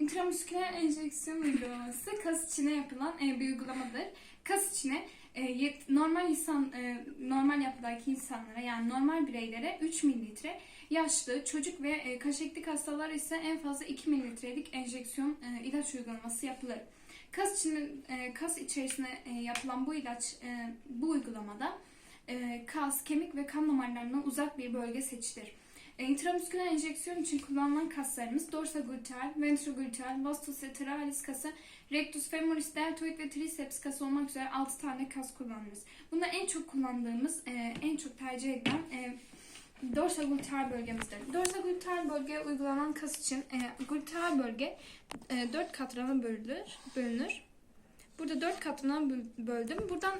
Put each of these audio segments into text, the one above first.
İntramusküler enjeksiyon uygulaması kas içine yapılan e, bir uygulamadır. Kas içine e, normal insan e, normal yapıdaki insanlara yani normal bireylere 3 mililitre, yaşlı, çocuk ve e, kaşeklik hastalar ise en fazla 2 mililitrelik enjeksiyon ilaç uygulaması yapılır. Kas içine kas içerisine yapılan bu ilaç bu uygulamada kas, kemik ve kan damarlarına uzak bir bölge seçilir. İntramusküler enjeksiyon için kullanılan kaslarımız dorsogluteal, ventrogluteal, vastus lateralis kası, rectus femoris, deltoid ve triceps kası olmak üzere 6 tane kas kullanırız. Bunda en çok kullandığımız, e, en çok tercih edilen e, dorsogluteal bölgemizdir. Dorsogluteal bölgeye uygulanan kas için e, gluteal bölge e, 4 katrana bölünür. bölünür. Burada 4 katrana böl- böldüm. Buradan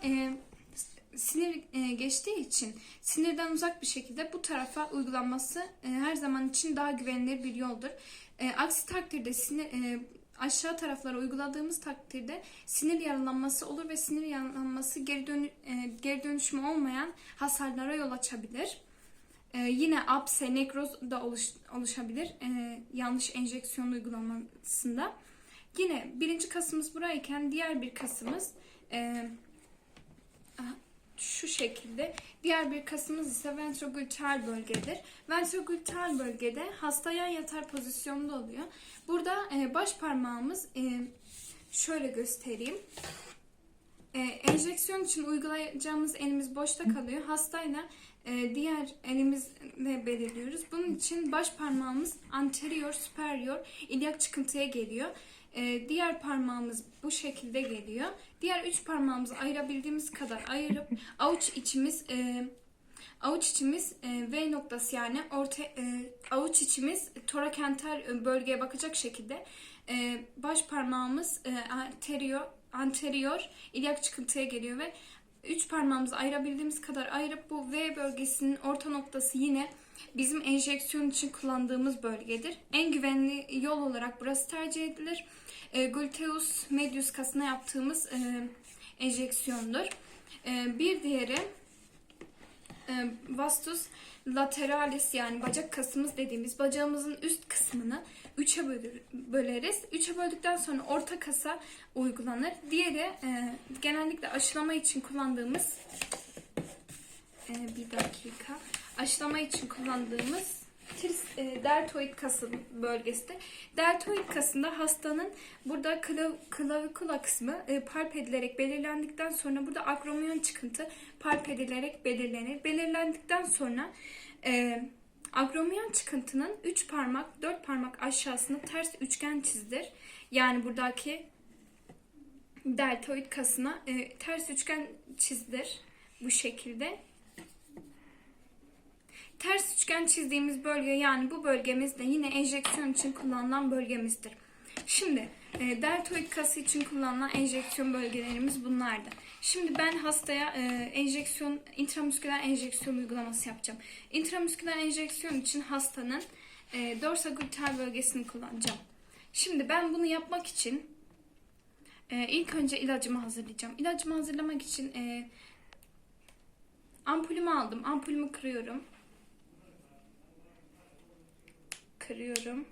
sinir e, geçtiği için sinirden uzak bir şekilde bu tarafa uygulanması e, her zaman için daha güvenilir bir yoldur. E, aksi takdirde sinir aşağı taraflara uyguladığımız takdirde sinir yaralanması olur ve sinir yaralanması geri, dönü, geri dönüşümü olmayan hasarlara yol açabilir. Yine apse, nekroz da oluş, oluşabilir yanlış enjeksiyon uygulamasında. Yine birinci kasımız burayken diğer bir kasımız e, şekilde. Diğer bir kasımız ise ventrogluteal bölgedir. Ventrogluteal bölgede hasta yan yatar pozisyonda oluyor. Burada e, baş parmağımız e, şöyle göstereyim. E, enjeksiyon için uygulayacağımız elimiz boşta kalıyor. Hastayla e, diğer elimizle belirliyoruz. Bunun için baş parmağımız anterior superior ilyak çıkıntıya geliyor. E, diğer parmağımız bu şekilde geliyor. Diğer üç parmağımızı ayırabildiğimiz kadar ayırıp avuç içimiz e, avuç içimiz e, V noktası yani orta e, avuç içimiz torakenter bölgeye bakacak şekilde e, baş parmağımız e, anterior anterior ilyak çıkıntıya geliyor ve üç parmağımızı ayırabildiğimiz kadar ayırıp bu V bölgesinin orta noktası yine bizim enjeksiyon için kullandığımız bölgedir. En güvenli yol olarak burası tercih edilir. E, gluteus medius kasına yaptığımız e, enjeksiyondur. E, bir diğeri e, vastus lateralis yani bacak kasımız dediğimiz bacağımızın üst kısmını üçe bölür- böleriz. Üçe böldükten sonra orta kasa uygulanır. Diğeri e, genellikle aşılama için kullandığımız e, bir dakika aşılama için kullandığımız tris, e, deltoid kası bölgesi. Deltoid kasında hastanın burada klav, klavikula kısmı e, palp edilerek belirlendikten sonra burada akromyon çıkıntı palp edilerek belirlenir. Belirlendikten sonra e, akromyon çıkıntının 3 parmak 4 parmak aşağısına ters üçgen çizdir. Yani buradaki deltoid kasına e, ters üçgen çizdir bu şekilde. Ters üçgen çizdiğimiz bölge yani bu bölgemiz de yine enjeksiyon için kullanılan bölgemizdir. Şimdi e, deltoid kası için kullanılan enjeksiyon bölgelerimiz bunlardı. Şimdi ben hastaya e, enjeksiyon, intramusküler enjeksiyon uygulaması yapacağım. İntramusküler enjeksiyon için hastanın e, dorsogluteal bölgesini kullanacağım. Şimdi ben bunu yapmak için e, ilk önce ilacımı hazırlayacağım. İlacımı hazırlamak için e, ampulümü aldım. Ampulümü kırıyorum. Kırıyorum.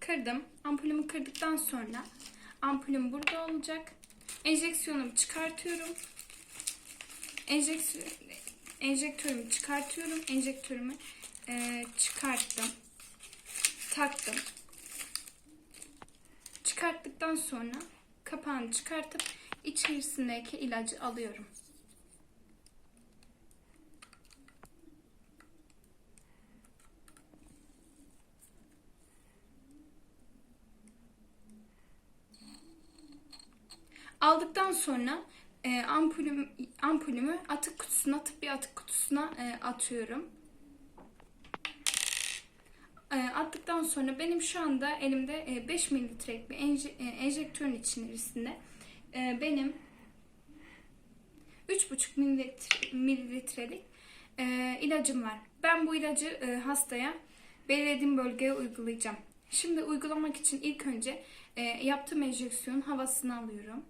Kırdım. Ampulümü kırdıktan sonra ampulüm burada olacak. Enjeksiyonumu çıkartıyorum. Enjeksiyon, enjektörümü çıkartıyorum. Enjektörümü eee, çıkarttım. Taktım. Çıkarttıktan sonra kapağını çıkartıp içerisindeki ilacı alıyorum. Aldıktan sonra e, ampulüm, ampulümü atık kutusuna, tıbbi atık kutusuna e, atıyorum. E, attıktan sonra benim şu anda elimde e, 5 mililitrelik bir enje, e, enjektörün içerisinde e, benim 3,5 mililitre, mililitrelik e, ilacım var. Ben bu ilacı e, hastaya belirlediğim bölgeye uygulayacağım. Şimdi uygulamak için ilk önce e, yaptığım enjeksiyonun havasını alıyorum.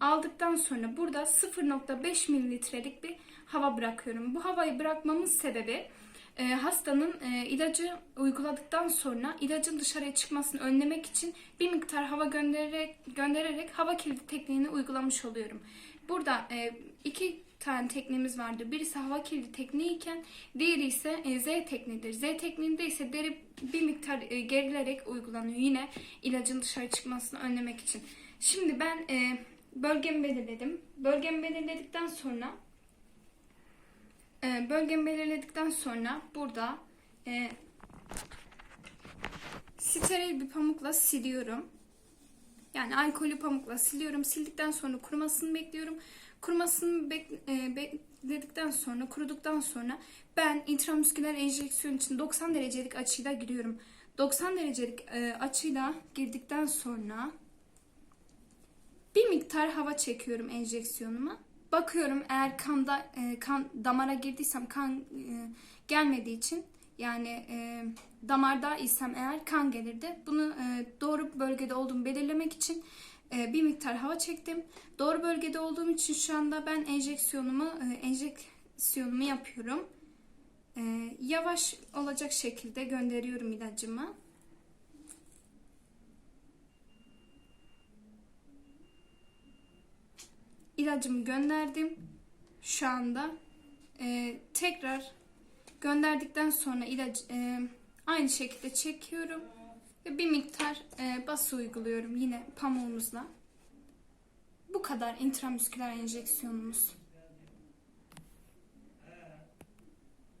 Aldıktan sonra burada 0.5 mililitrelik bir hava bırakıyorum. Bu havayı bırakmamın sebebi e, hastanın e, ilacı uyguladıktan sonra ilacın dışarıya çıkmasını önlemek için bir miktar hava göndererek göndererek hava kilidi tekniğini uygulamış oluyorum. Burada e, iki tane tekniğimiz vardı. Birisi hava kilidi tekniği iken diğeri ise e, Z tekniğidir. Z tekniğinde ise deri bir miktar e, gerilerek uygulanıyor. Yine ilacın dışarı çıkmasını önlemek için. Şimdi ben e, bölgemi belirledim. Bölgemi belirledikten sonra e, bölgemi belirledikten sonra burada e, steril bir pamukla siliyorum. Yani alkolü pamukla siliyorum. Sildikten sonra kurumasını bekliyorum. Kurumasını bek- e, bekledikten sonra, kuruduktan sonra ben intramusküler enjeksiyon için 90 derecelik açıyla giriyorum. 90 derecelik e, açıyla girdikten sonra bir miktar hava çekiyorum enjeksiyonuma. Bakıyorum eğer kanda e, kan damara girdiysem kan e, gelmediği için yani e, damarda isem eğer kan gelirdi. Bunu e, doğru bölgede olduğumu belirlemek için e, bir miktar hava çektim. Doğru bölgede olduğum için şu anda ben enjeksiyonumu e, enjeksiyonumu yapıyorum. E, yavaş olacak şekilde gönderiyorum ilacımı. İlacımı gönderdim. Şu anda e, tekrar gönderdikten sonra ilacı e, aynı şekilde çekiyorum ve bir miktar e, bası uyguluyorum yine pamuğumuzla. Bu kadar intramüsküler enjeksiyonumuz.